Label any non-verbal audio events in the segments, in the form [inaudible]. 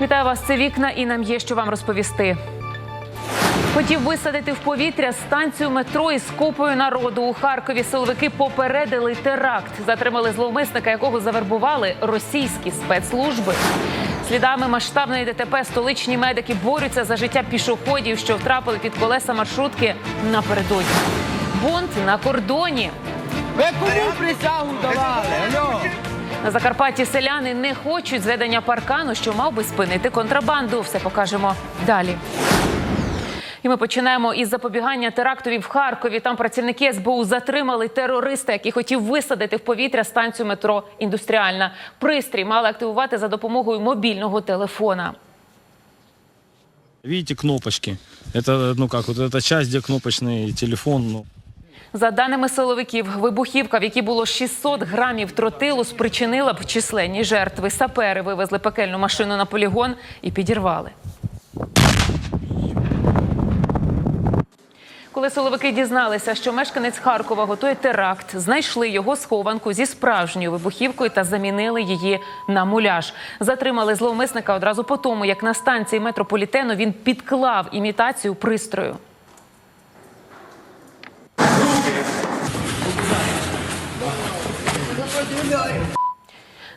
Вітаю вас, це вікна, і нам є що вам розповісти. Хотів висадити в повітря станцію метро із купою народу у Харкові. Силовики попередили теракт. Затримали зловмисника, якого завербували російські спецслужби. Слідами масштабної ДТП столичні медики борються за життя пішоходів, що втрапили під колеса маршрутки напередодні. Бунт на кордоні. Ви кому присягу давали? Алло. На Закарпатті селяни не хочуть зведення паркану, що мав би спинити контрабанду. Все покажемо далі. І ми починаємо із запобігання терактові в Харкові. Там працівники СБУ затримали терориста, який хотів висадити в повітря станцію метро індустріальна. Пристрій мали активувати за допомогою мобільного телефона. Видите кнопочки? Это, ну как, вот эта часть, где кнопочный телефон, ну, За даними силовиків, вибухівка, в якій було 600 грамів тротилу, спричинила б численні жертви. Сапери вивезли пекельну машину на полігон і підірвали. Коли силовики дізналися, що мешканець Харкова готує теракт, знайшли його схованку зі справжньою вибухівкою та замінили її на муляж. Затримали зловмисника одразу по тому, як на станції метрополітену він підклав імітацію пристрою.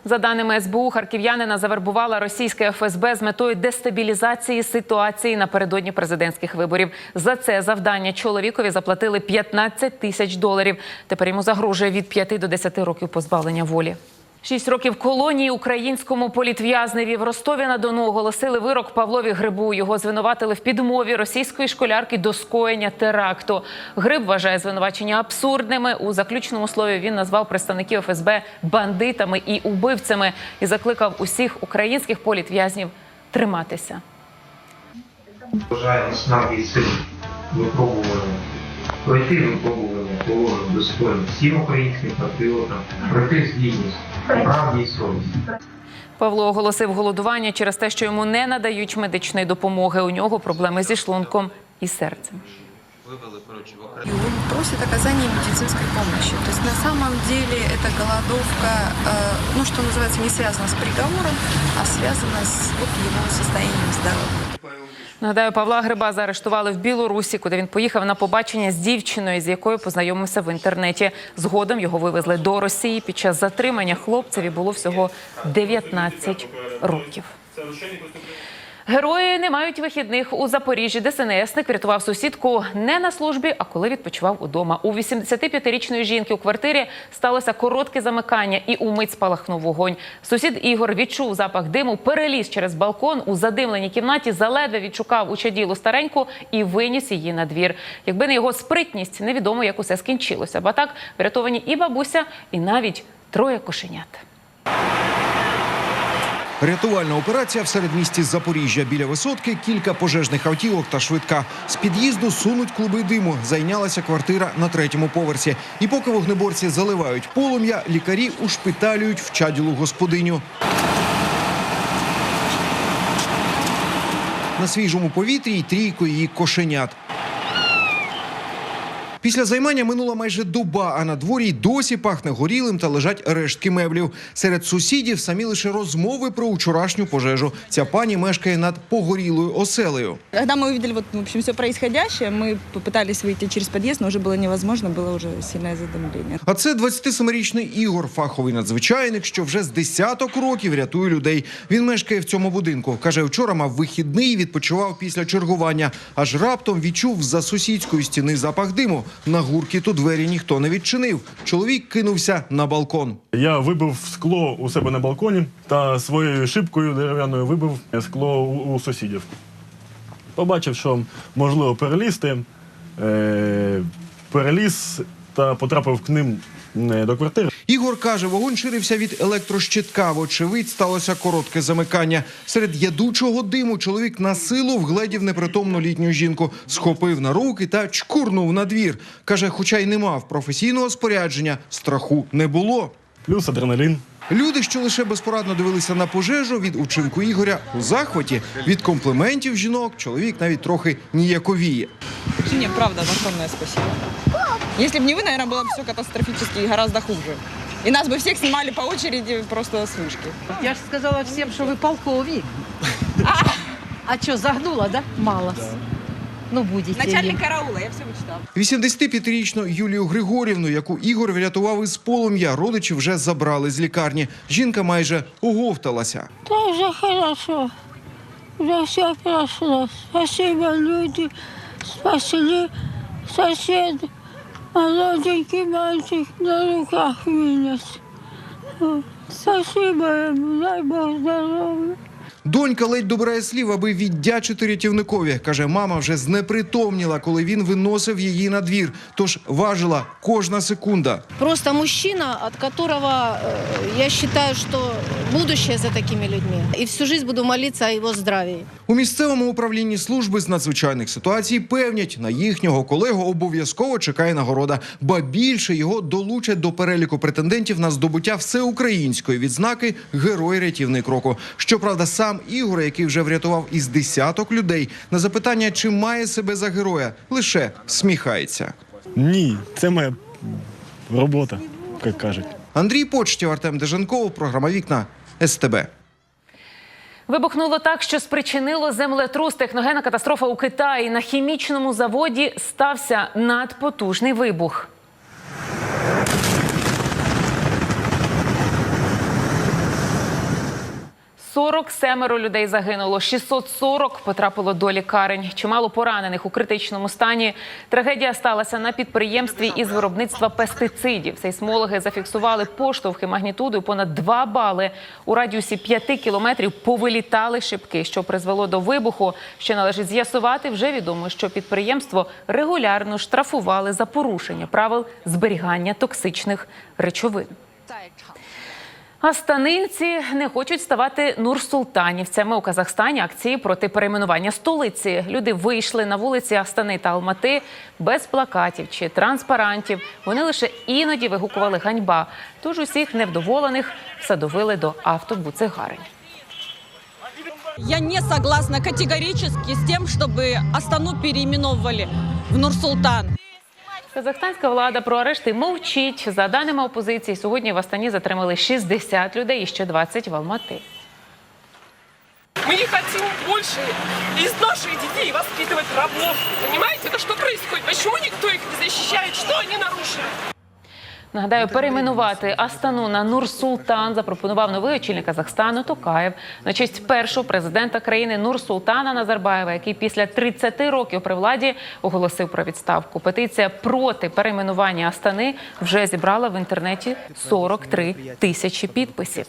За даними СБУ, харків'янина завербувала російське ФСБ з метою дестабілізації ситуації напередодні президентських виборів. За це завдання чоловікові заплатили 15 тисяч доларів. Тепер йому загрожує від 5 до 10 років позбавлення волі. Шість років колонії українському політв'язневі в Ростові на Дону оголосили вирок Павлові Грибу. Його звинуватили в підмові російської школярки до скоєння теракту. Гриб вважає звинувачення абсурдними. У заключному слові він назвав представників ФСБ бандитами і убивцями і закликав усіх українських політв'язнів триматися. Бажаю наснаги сил випробування, пройти випробування положень достойно всім українським патріотам, пройти з гідністю, правді і совісті. Павло оголосив голодування через те, що йому не надають медичної допомоги. У нього проблеми зі шлунком і серцем. И он просит оказания медицинской помощи. То есть на самом деле эта голодовка, э, ну что называется, не связана с приговором, а связана с вот, его состоянием здоровья. Нагадаю, Павла Гриба заарештували в Білорусі, куди він поїхав на побачення з дівчиною, з якою познайомився в інтернеті. Згодом його вивезли до Росії. Під час затримання хлопцеві було всього 19 років. Герої не мають вихідних у Запоріжжі. ДСНСник врятував сусідку не на службі, а коли відпочивав удома. У 85-річної жінки у квартирі сталося коротке замикання і умить спалахнув вогонь. Сусід Ігор відчув запах диму, переліз через балкон у задимленій кімнаті, заледве відшукав у чаділу стареньку і виніс її на двір. Якби не його спритність, невідомо як усе скінчилося. Бо так врятовані і бабуся, і навіть троє кошенят. Рятувальна операція в середмісті Запоріжжя. Біля висотки кілька пожежних автівок та швидка. З під'їзду сунуть клуби диму. Зайнялася квартира на третьому поверсі. І поки вогнеборці заливають полум'я, лікарі ушпиталюють вчаділу господиню. На свіжому повітрі й трійко її кошенят. Після займання минула майже доба, а на дворі й досі пахне горілим та лежать рештки меблів. Серед сусідів самі лише розмови про вчорашню пожежу. Ця пані мешкає над погорілою оселею. Когда мы увидели вот, в общем, все происходящее, мы попытались выйти через подъезд, но уже было невозможно, было уже сильное задымление. А це 27-річний Ігор, фаховий надзвичайник, що вже з десяток років рятує людей. Він мешкає в цьому будинку. Каже, вчора мав вихідний і відпочивав після чергування. Аж раптом відчув за сусідської стіни запах диму. На гуркіту двері ніхто не відчинив. Чоловік кинувся на балкон. Я вибив скло у себе на балконі та своєю шибкою дерев'яною вибив скло у, сусідів. Побачив, що можливо перелізти, е, переліз та потрапив к ним до квартири. Ігор каже, вогонь ширився від електрощитка. Вочевидь, сталося коротке замикання. Серед ядучого диму чоловік на силу вгледів непритомну літню жінку, схопив на руки та чкурнув на двір. Каже, хоча й не мав професійного спорядження, страху не було. Плюс адреналін. Люди, що лише безпорадно дивилися на пожежу від учинку Ігоря у захваті від компліментів жінок, чоловік навіть трохи ніяковіє. Не, правда, огромное спасибо. Если бы не вы, наверное, было бы все катастрофически и гораздо хуже. И нас бы всех снимали по очереди просто с вышки. Я ж сказала всім, що ви полковник. [laughs] А что, загнула, да? Мало. Ну, будете. Начальник караула, я все вычитала. 85-річну Юлію Григорівну, яку Ігор врятував із полум'я, родичі вже забрали з лікарні. Жінка майже оговталася. Да уже хорошо. Уже все прошло. Спасибо, люди. Спасли сосед. Молоденький мальчик на руках вынес. Спасибо ему, дай Бог здоровья. Донька ледь добирає слів, аби віддячити рятівникові. Каже, мама вже знепритомніла, коли він виносив її на двір. Тож важила кожна секунда. Просто мужчина, от которого э, я считаю, что будущее за такими людьми. И всю жизнь буду молиться о его здравии. У місцевому управлінні служби з надзвичайних ситуацій певнять, на їхнього колегу обов'язково чекає нагорода, ба більше його долучать до переліку претендентів на здобуття всеукраїнської відзнаки Герой рятівник року. Щоправда, сам Ігор, який вже врятував із десяток людей, на запитання, чи має себе за героя, лише сміхається. Ні, це моя робота, як кажуть. Андрій Почтів, Артем Деженков, програма Вікна СТБ. Вибухнуло так, що спричинило землетрус. Техногенна катастрофа у Китаї. На хімічному заводі стався надпотужний вибух. Сорок семеро людей загинуло, 640 потрапило до лікарень. Чимало поранених у критичному стані. Трагедія сталася на підприємстві із виробництва пестицидів. Сейсмологи зафіксували поштовхи магнітудою понад 2 бали. У радіусі 5 кілометрів повилітали шибки, що призвело до вибуху. Що належить з'ясувати, вже відомо, що підприємство регулярно штрафували за порушення правил зберігання токсичних речовин. Астанинці не хочуть ставати Нур-Султанівцями у Казахстані. Акції проти перейменування столиці. Люди вийшли на вулиці Астани та Алмати без плакатів чи транспарантів. Вони лише іноді вигукували ганьба. Тож усіх невдоволених садовили до автобуцегарень. Я не согласна категорически с тем, чтобы Астану переименовывали в Нур-Султан. Казахстанська влада про арешти мовчить. За даними опозиції, сьогодні в Астані затримали 60 людей і ще 20 в Алмати. Мы не хотим больше из наших детей воспитывать рабов. Понимаете, это что происходит? Почему никто их не защищает? Что они нарушили? Нагадаю, перейменувати Астану на Нур-Султан запропонував новий очільник Казахстану Токаєв на честь першого президента країни Нур-Султана Назарбаєва, який після 30 років при владі оголосив про відставку. Петиція проти перейменування Астани вже зібрала в інтернеті 43 тисячі підписів.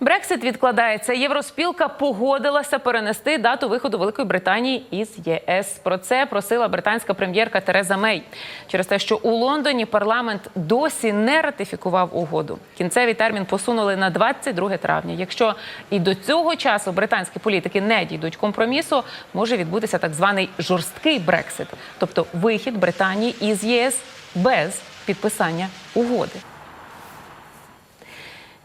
Брексит відкладається. Євроспілка погодилася перенести дату виходу Великої Британії із ЄС. Про це просила британська прем'єрка Тереза Мей через те, що у Лондоні парламент досі не ратифікував угоду. Кінцевий термін посунули на 22 травня. Якщо і до цього часу британські політики не дійдуть компромісу, може відбутися так званий жорсткий Брексит, тобто вихід Британії із ЄС без підписання угоди.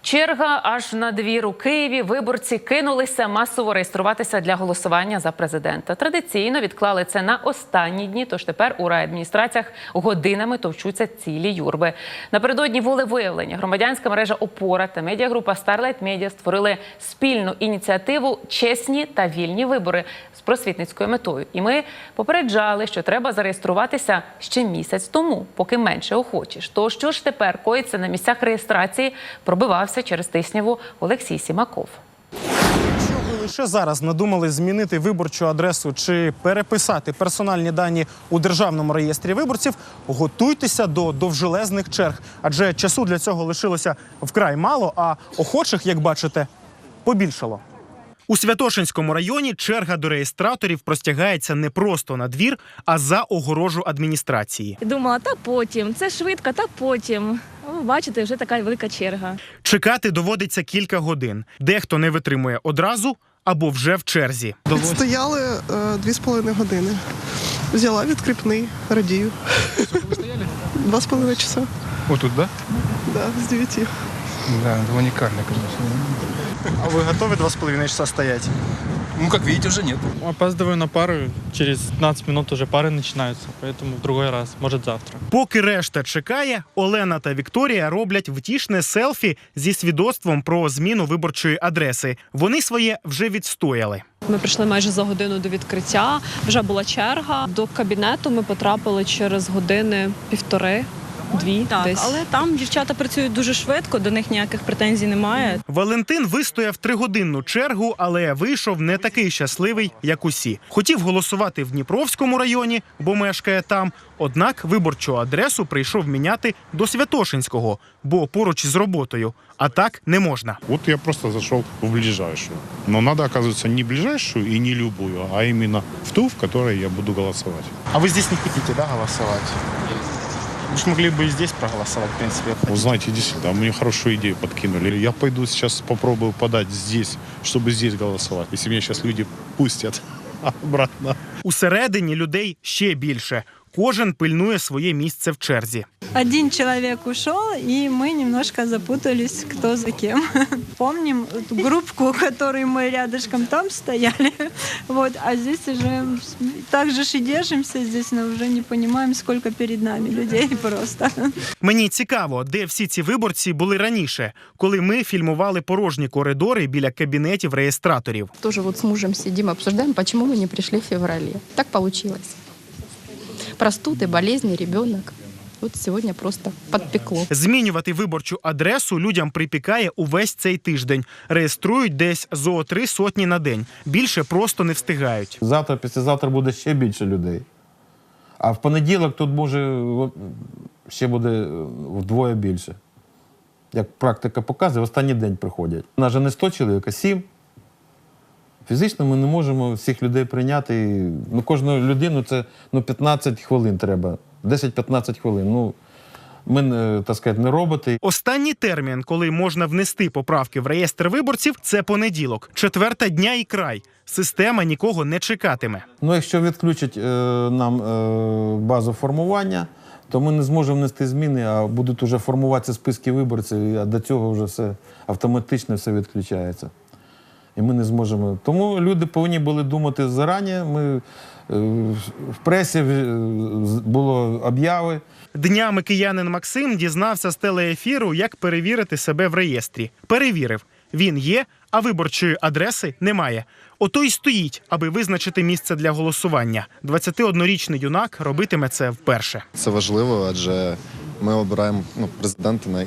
Черга аж на двір у Києві. Виборці кинулися масово реєструватися для голосування за президента. Традиційно відклали це на останні дні. Тож тепер у райадміністраціях годинами товчуться цілі юрби. Напередодні волевиявлення громадянська мережа Опора та медіагрупа Starlight Media створили спільну ініціативу Чесні та вільні вибори з просвітницькою метою. І ми попереджали, що треба зареєструватися ще місяць тому, поки менше охочеш. То що ж тепер коїться на місцях реєстрації? Пробивався через тисняву Олексій Сімаков. Лише зараз надумали змінити виборчу адресу чи переписати персональні дані у державному реєстрі виборців, готуйтеся до довжелезних черг, адже часу для цього лишилося вкрай мало, а охочих, як бачите, побільшало. У Святошинському районі черга до реєстраторів простягається не просто на двір, а за огорожу адміністрації. Думала, та потім, це швидко, та потім. Ви бачите, вже така велика черга. Чекати доводиться кілька годин. Дехто не витримує одразу або вже в черзі. Стояли дві з половиною години. Взяла відкріпний, радію. Два з половиною часа. Вот тут, да? Да, з дев'яти. Да, уникально, конечно. А ви готові два з половиною часа стояти? Ну, как видите, уже нет. Опаздываю на пару, через 15 минут уже пары начинаются, поэтому в другой раз, может завтра. Поки решта чекає, Олена та Вікторія роблять втішне селфі зі свідоцтвом про зміну виборчої адреси. Вони своє вже відстояли. Ми прийшли майже за годину до відкриття. Вже була черга. До кабінету ми потрапили через години півтори. Дві Так, десь. але там дівчата працюють дуже швидко, до них ніяких претензій немає. Валентин вистояв тригодинну чергу, але вийшов не такий щасливий, як усі. Хотів голосувати в Дніпровському районі, бо мешкає там. Однак виборчу адресу прийшов міняти до Святошинського, бо поруч із роботою. А так не можна. Вот я просто зашел в ближайшую. Но надо, оказывается, не ближайшую и не любую, а именно в ту, в которой я буду голосовать. А ви здесь не хотите, да, голосувати? Могли бы и здесь проголосувати, в принципі. Вы знаете, действительно, мне хорошую идею подкинули. Я пойду сейчас попробую подать здесь, чтобы здесь голосовать. Если меня сейчас люди пустят [laughs] обратно. Усередині людей ще більше. Кожен пильнує своє місце в черзі. Один человек ушел, и мы немножко запутались, кто за кем. [laughs] Помним эту группку, которой мы рядышком там стояли, [laughs] вот, а здесь уже так же ж и держимся здесь, но уже не понимаем, сколько перед нами людей [laughs] просто. Мені цікаво, де всі ці виборці були раніше, коли ми фільмували порожні коридори біля кабінетів реєстраторів. Тоже вот с мужем сидим, обсуждаем, почему мы не пришли в феврале. Так получилось. Простуды, болезни, ребенок. Вот сегодня просто подпекло. Змінювати виборчу адресу людям припікає увесь цей тиждень. Реєструють десь зо три сотні на день. Більше просто не встигають. Завтра, післязавтра буде ще більше людей. А в понеділок тут може ще буде е, вдвоє більше. Як практика показує, в останній день приходять. У нас же не 100 чоловік, а 7. Фізично ми не можемо всіх людей прийняти. Ну, кожну людину це ну, 15 хвилин треба. 10-15 хвилин. Ну, ми, так сказати, не роботи. Останній термін, коли можна внести поправки в реєстр виборців, це понеділок, четверта дня і край. Система нікого не чекатиме. Ну, якщо відключать е, нам е, базу формування, то ми не зможемо внести зміни, а будуть вже формуватися списки виборців, а до цього вже все автоматично все відключається. І ми не зможемо. Тому люди повинні були думати зарані. Ми е, в пресі е, було обяви. Днями киянин Максим дізнався з телеефіру, як перевірити себе в реєстрі. Перевірив. Він є, а виборчої адреси немає. Ото й стоїть, аби визначити місце для голосування. 21-річний юнак робитиме це вперше. Це важливо, адже ми обираємо ну, президента на,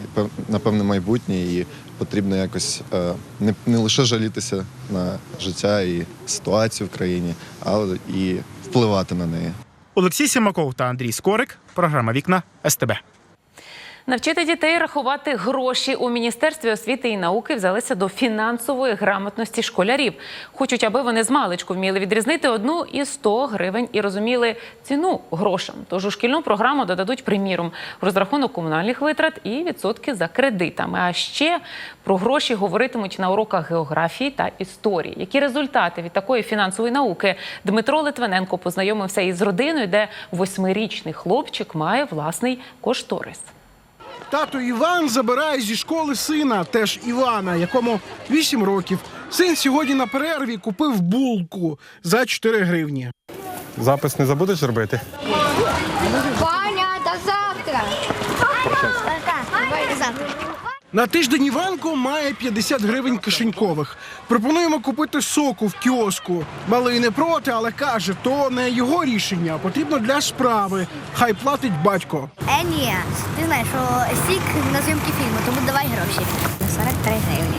на певне майбутнє і потрібно якось е, не, не лише жалітися на життя і ситуацію в країні, але і впливати на неї. Олексій Сімаков та Андрій Скорик. Програма Вікна СТБ. Навчити дітей рахувати гроші у міністерстві освіти і науки взялися до фінансової грамотності школярів. Хочуть, аби вони з маличку вміли відрізнити одну і 100 гривень і розуміли ціну грошам. Тож у шкільну програму додадуть приміром розрахунок комунальних витрат і відсотки за кредитами. А ще про гроші говоритимуть на уроках географії та історії. Які результати від такої фінансової науки Дмитро Литвиненко познайомився із родиною, де восьмирічний хлопчик має власний кошторис. Тато Іван забирає зі школи сина, теж Івана, якому 8 років. Син сьогодні на перерві купив булку за 4 гривні. Запис не забудеш робити? Ваня, до завтра. Давай завтра. На тиждень Іванко має 50 гривень кишенькових. Пропонуємо купити соку в кіоску. Малий не проти, але каже, то не його рішення, потрібно для справи. Хай платить батько. Е, ні. Ти знаєш, що сік на зйомки фільму, тому давай гроші. 43 гривні.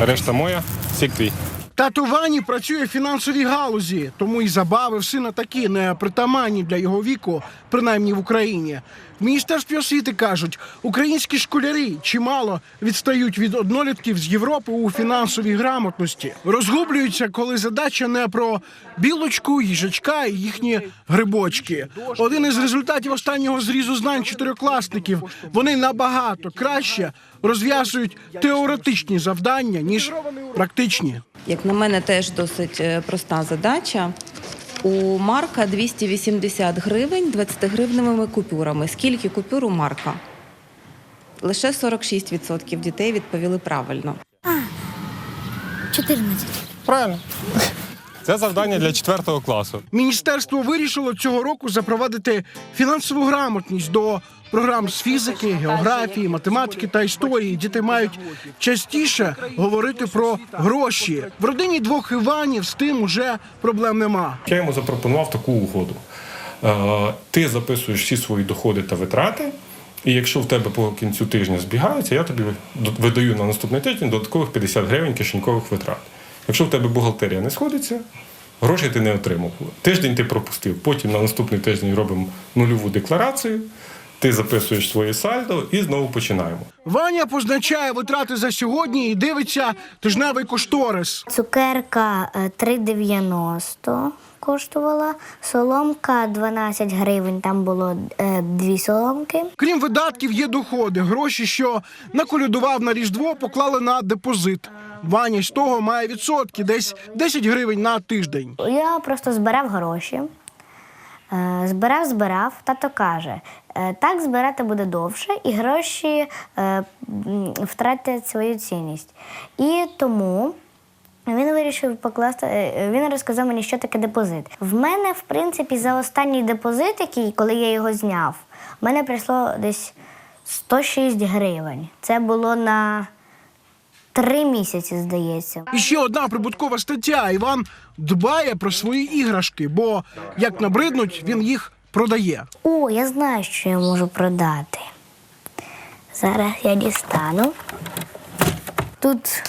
Решта моя, сік твій. Тато Вані працює в фінансовій галузі, тому і забави в сина такі не притаманні для його віку, принаймні в Україні. Міністерстві освіти кажуть, українські школярі чимало відстають від однолітків з Європи у фінансовій грамотності. Розгублюються, коли задача не про білочку, їжачка і їхні грибочки. Один із результатів останнього зрізу знань чотирикласників вони набагато краще розв'язують теоретичні завдання ніж практичні. Як на мене, теж досить е, проста задача. У Марка 280 гривень 20-гривневими купюрами. Скільки купюр у Марка? Лише 46% дітей відповіли правильно. 14. Правильно. Це завдання для четвертого класу. Міністерство вирішило цього року запровадити фінансову грамотність до програм з фізики, географії, математики та історії. Діти мають частіше говорити про гроші. В родині двох Іванів з тим уже проблем нема. Я йому запропонував таку угоду. Е, Ти записуєш всі свої доходи та витрати, і якщо в тебе по кінцю тижня збігаються, я тобі видаю на наступний тиждень додаткових 50 гривень кишенькових витрат. Якщо в тебе бухгалтерія не сходиться, грошей ти не отримав. Тиждень ти пропустив. Потім на наступний тиждень робимо нульову декларацію, ти записуєш своє сальдо і знову починаємо. Ваня позначає витрати за сьогодні і дивиться тижневий кошторис. Цукерка е, 3,90 коштувала, соломка 12 гривень, там було е, дві соломки. Крім видатків, є доходи. Гроші, що наколядував на різдво, поклали на депозит. Ваня з того має відсотки, десь 10 гривень на тиждень. Я просто збирав гроші. Е, Збирав, збирав, тато каже, «Е, так збирати буде довше, і гроші е, втратять свою цінність. І тому він вирішив покласти. е, Він розказав мені, що таке депозит. В мене, в принципі, за останній депозит, який, коли я його зняв, в мене прийшло десь 106 гривень. Це було на три місяці, здається. І ще одна прибуткова стаття. Іван дбає про свої іграшки, бо як набриднуть, він їх продає. О, я знаю, що я можу продати. Зараз я дістану. Тут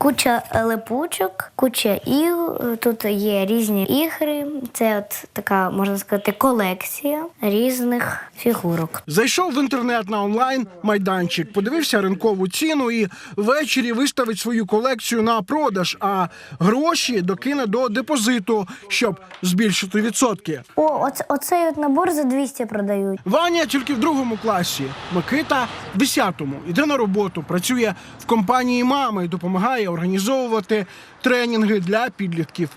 куча липучок, куча ігор, тут є різні ігри. Це от така, можна сказати, колекція різних фігурок. Зайшов в інтернет на онлайн майданчик, подивився ринкову ціну і ввечері виставить свою колекцію на продаж, а гроші докине до депозиту, щоб збільшити відсотки. О, оце, оцей от набор за 200 продають. Ваня тільки в другому класі. Микита в десятому. Іде на роботу, працює в компанії мами допомагає організовувати тренінги для підлітків.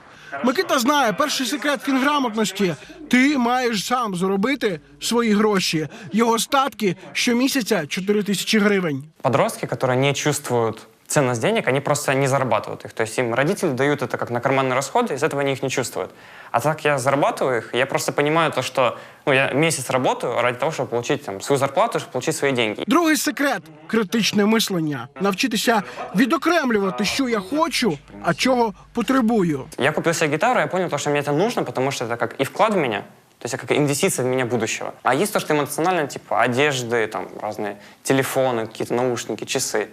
Микита знає, перший секрет фінграмотності ти маєш сам заробити свої гроші. Його статки щомісяця 4 тисячі гривень. Подростки, які не чувствуют ценность денег, они просто не зарабатывают их. То есть им родители дают это как на карманный расход, из этого они их не чувствуют. А так я зарабатываю их, я просто понимаю то, что ну, я месяц работаю ради того, чтобы получить там, свою зарплату, чтобы получить свои деньги. Другий секрет критичне мислення. Навчитися відокремлювати, що я хочу, а чого потребую. Я купил себе гитару, я понял, то, что мне это нужно, потому что это как и вклад в меня, то есть как инвестиция в меня будущего. А есть то, что эмоционально, типа одежды, там разные телефоны, какие-то наушники, часы.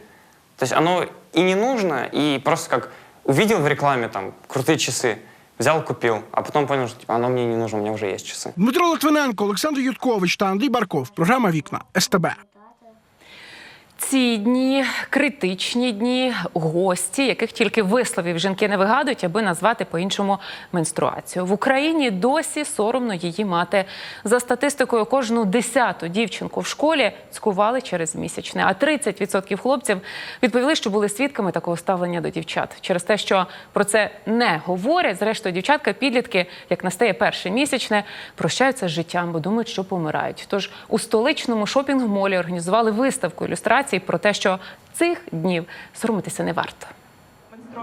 То есть оно и не нужно, и просто как увидел в рекламе там крутые часы, взял, купил, а потом понял, что типа, оно мне не нужно, у меня уже есть часы. Дмитро Литвиненко, Олександр Юткович та Андрій Барков. Програма Вікна СТБ. Ці дні критичні дні, гості, яких тільки висловів жінки не вигадують, аби назвати по-іншому менструацію. В Україні досі соромно її мати. За статистикою, кожну десяту дівчинку в школі цькували через місячне. А 30% хлопців відповіли, що були свідками такого ставлення до дівчат. Через те, що про це не говорять. Зрештою, дівчатка, підлітки, як настає перше місячне, прощаються з життям, бо думають, що помирають. Тож у столичному шопінг-молі організували виставку ілюстрацій про те, що цих днів соромитися не варто.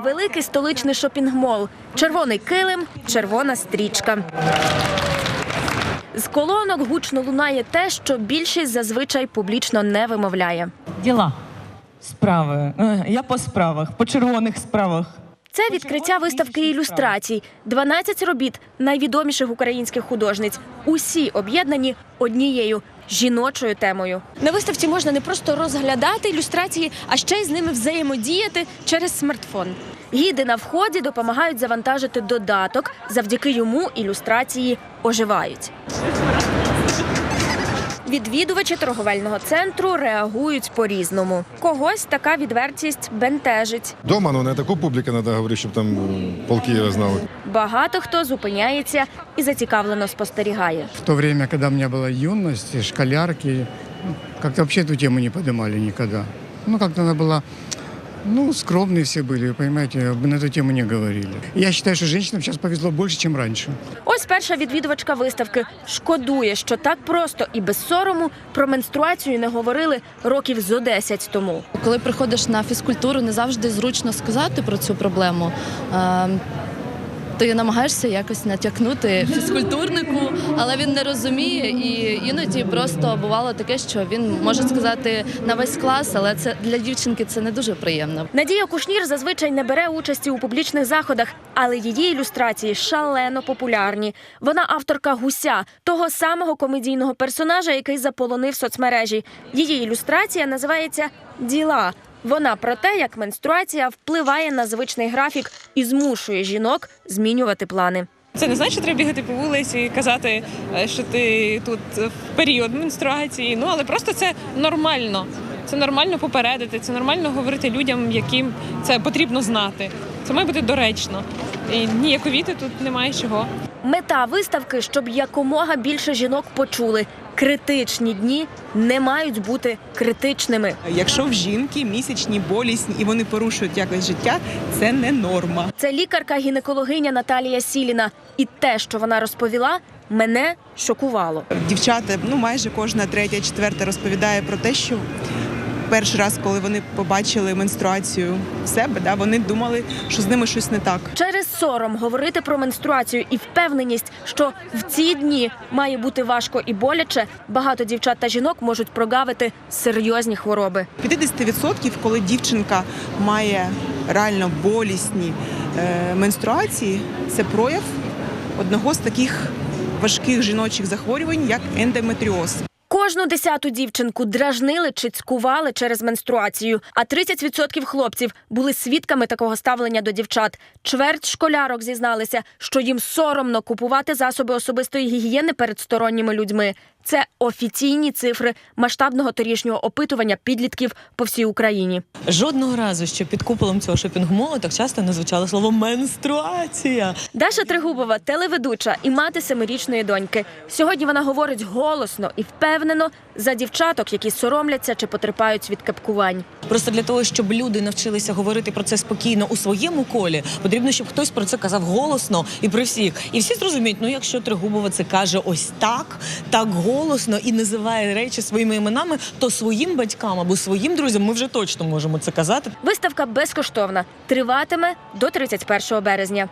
Великий столичний шопінг-мол. Червоний килим, червона стрічка. З колонок гучно лунає те, що більшість зазвичай публічно не вимовляє. Діла, справи. Е, Я по справах, по червоних справах. Це відкриття виставки ілюстрацій. 12 робіт найвідоміших українських художниць. Усі об'єднані однією жіночою темою. На виставці можна не просто розглядати ілюстрації, а ще й з ними взаємодіяти через смартфон. Гіди на вході допомагають завантажити додаток. Завдяки йому ілюстрації оживають. Відвідувачі торговельного центру реагують по-різному. Когось така відвертість бентежить. Дома, ну не таку публіку треба говорити, щоб там полки знали. Багато хто зупиняється і зацікавлено спостерігає. В то время, когда у меня была юность, и школярки, ну, как-то вообще эту тему не поднимали никогда. Ну, как-то она была, ну, скромные все были, вы понимаете, на эту тему не говорили. Я считаю, что женщинам сейчас повезло больше, чем раньше. Ось перша відвідувачка виставки шкодує, що так просто і без сорому про менструацію не говорили років зо 10 тому. Коли приходиш на фізкультуру, не завжди зручно сказати про цю проблему. Е, ти намагаєшся якось натякнути фізкультурнику, але він не розуміє, і іноді просто бувало таке, що він може сказати на весь клас, але це для дівчинки це не дуже приємно. Надія Кушнір зазвичай не бере участі у публічних заходах, але її ілюстрації шалено популярні. Вона авторка гуся, того самого комедійного персонажа, який заполонив соцмережі. Її ілюстрація називається Діла. Вона про те, як менструація впливає на звичний графік і змушує жінок змінювати плани. Це не значить, що треба бігати по вулиці і казати, е, що ти тут в період менструації. Ну але просто це нормально. Це нормально попередити, це нормально говорити людям, яким це потрібно знати. Це має бути доречно. І ніяковіти тут немає чого. Мета виставки, щоб якомога більше жінок почули. Критичні дні не мають бути критичними. Якщо в жінки місячні болісні і вони порушують якось життя, це не норма. Це лікарка-гінекологиня Наталія Сіліна. І те, що вона розповіла, мене шокувало. Дівчата, ну майже кожна третя, четверта розповідає про те, що перший раз, коли вони побачили менструацію в себе, да, вони думали, що з ними щось не так. Через сором говорити про менструацію і впевненість, що в ці дні має бути важко і боляче, багато дівчат та жінок можуть прогавити серйозні хвороби. 50% коли дівчинка має реально болісні е, менструації, це прояв одного з таких важких жіночих захворювань, як ендометріоз. Кожну десяту дівчинку дражнили чи цькували через менструацію, а 30% хлопців були свідками такого ставлення до дівчат. Чверть школярок зізналися, що їм соромно купувати засоби особистої гігієни перед сторонніми людьми. Це офіційні цифри масштабного торішнього опитування підлітків по всій Україні. Жодного разу ще під куполом цього шопінг-молу так часто не звучало слово менструація. Даша Тригубова, телеведуча і мати семирічної доньки. Сьогодні вона говорить голосно і впевнено за дівчаток, які соромляться чи потерпають від кепкувань. Просто для того, щоб люди навчилися говорити про це спокійно у своєму колі, потрібно, щоб хтось про це казав голосно і при всіх. І всі зрозуміють, ну якщо Тригубова це каже ось так, так голосно і називає речі своїми іменами, то своїм батькам або своїм друзям ми вже точно можемо це казати. Виставка безкоштовна. Триватиме до 31 березня.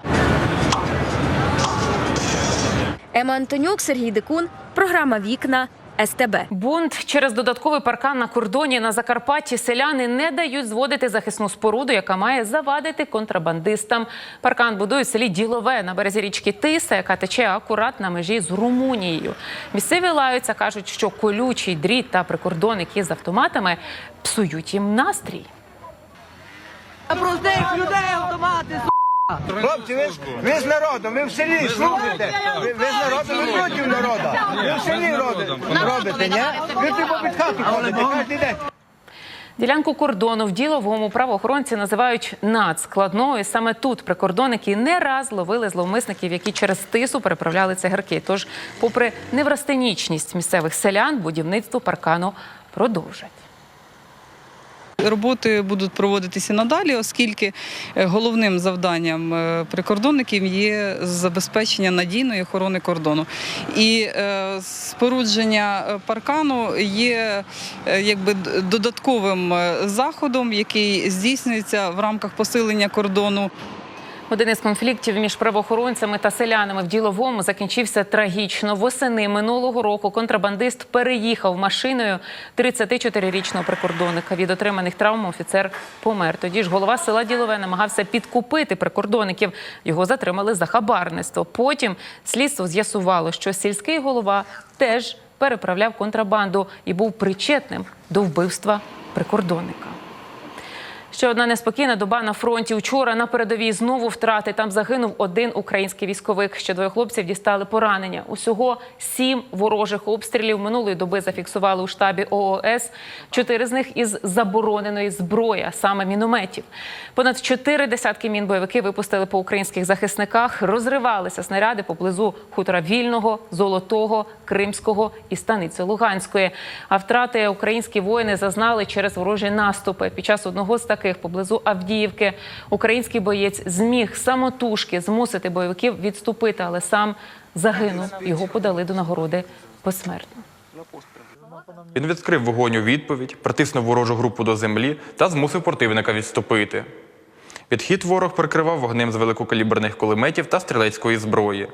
Ема Антонюк, Сергій Дикун. Програма Вікна СТБ. Бунт через додатковий паркан на кордоні на Закарпатті селяни не дають зводити захисну споруду, яка має завадити контрабандистам. Паркан будують в селі Ділове на березі річки Тиса, яка тече акурат на межі з Румунією. Місцеві лаються, кажуть, що колючий дріт та прикордонники з автоматами псують їм настрій. Простих людей автомати, Хлопці, ви, ви з народом, ви в селі слухайте. Ви, ви з народом, ви проти народу. Ви в селі робите, робите, ні? Ви типу під хату ходите, кожен день. Ділянку кордону в діловому правоохоронці називають надскладною. Саме тут прикордонники не раз ловили зловмисників, які через тису переправляли цигарки. Тож, попри неврастенічність місцевих селян, будівництво паркану продовжать. Роботи будуть проводитися надалі, оскільки е, головним завданням е, прикордонників є забезпечення надійної охорони кордону. І е, спорудження паркану є якби додатковим заходом, який здійснюється в рамках посилення кордону. Один із конфліктів між правоохоронцями та селянами в діловому закінчився трагічно. Восени минулого року контрабандист переїхав машиною 34-річного прикордонника. Від отриманих травм офіцер помер. Тоді ж голова села Ділове намагався підкупити прикордонників. Його затримали за хабарництво. Потім слідство з'ясувало, що сільський голова теж переправляв контрабанду і був причетним до вбивства прикордонника. Ще одна неспокійна доба на фронті. Учора на передовій знову втрати. Там загинув один український військовик. Ще двоє хлопців дістали поранення. Усього сім ворожих обстрілів минулої доби зафіксували у штабі ООС. Чотири з них із забороненої зброї, а саме мінометів. Понад чотири десятки мін бойовики випустили по українських захисниках. Розривалися снаряди поблизу хутора Вільного, Золотого, Кримського і станиці Луганської. А втрати українські воїни зазнали через ворожі наступи. Під час одного з таких поблизу Авдіївки український боєць зміг самотужки змусити бойовиків відступити, але сам загинув. Його подали до нагороди посмертно. Він відкрив вогонь у відповідь, притиснув ворожу групу до землі та змусив противника відступити. Відхід ворог прикривав вогнем з великокаліберних кулеметів та стрілецької зброї.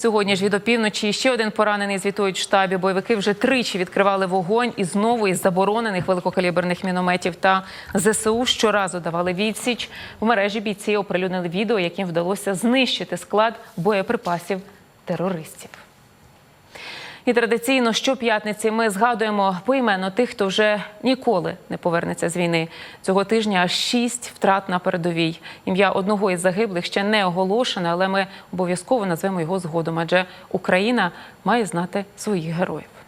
Сьогодні ж від опівночі ще один поранений звітують в штабі. Бойовики вже тричі відкривали вогонь і знову із заборонених великокаліберних мінометів та ЗСУ щоразу давали відсіч. В мережі бійці оприлюднили відео, яким вдалося знищити склад боєприпасів терористів. І традиційно щоп'ятниці ми згадуємо поіменно тих, хто вже ніколи не повернеться з війни. Цього тижня шість втрат на передовій. Ім'я одного із загиблих ще не оголошене, але ми обов'язково назвемо його згодом, адже Україна має знати своїх героїв.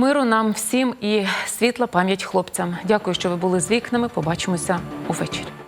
Миру нам всім і світла пам'ять хлопцям. Дякую, що ви були з вікнами. Побачимося увечері.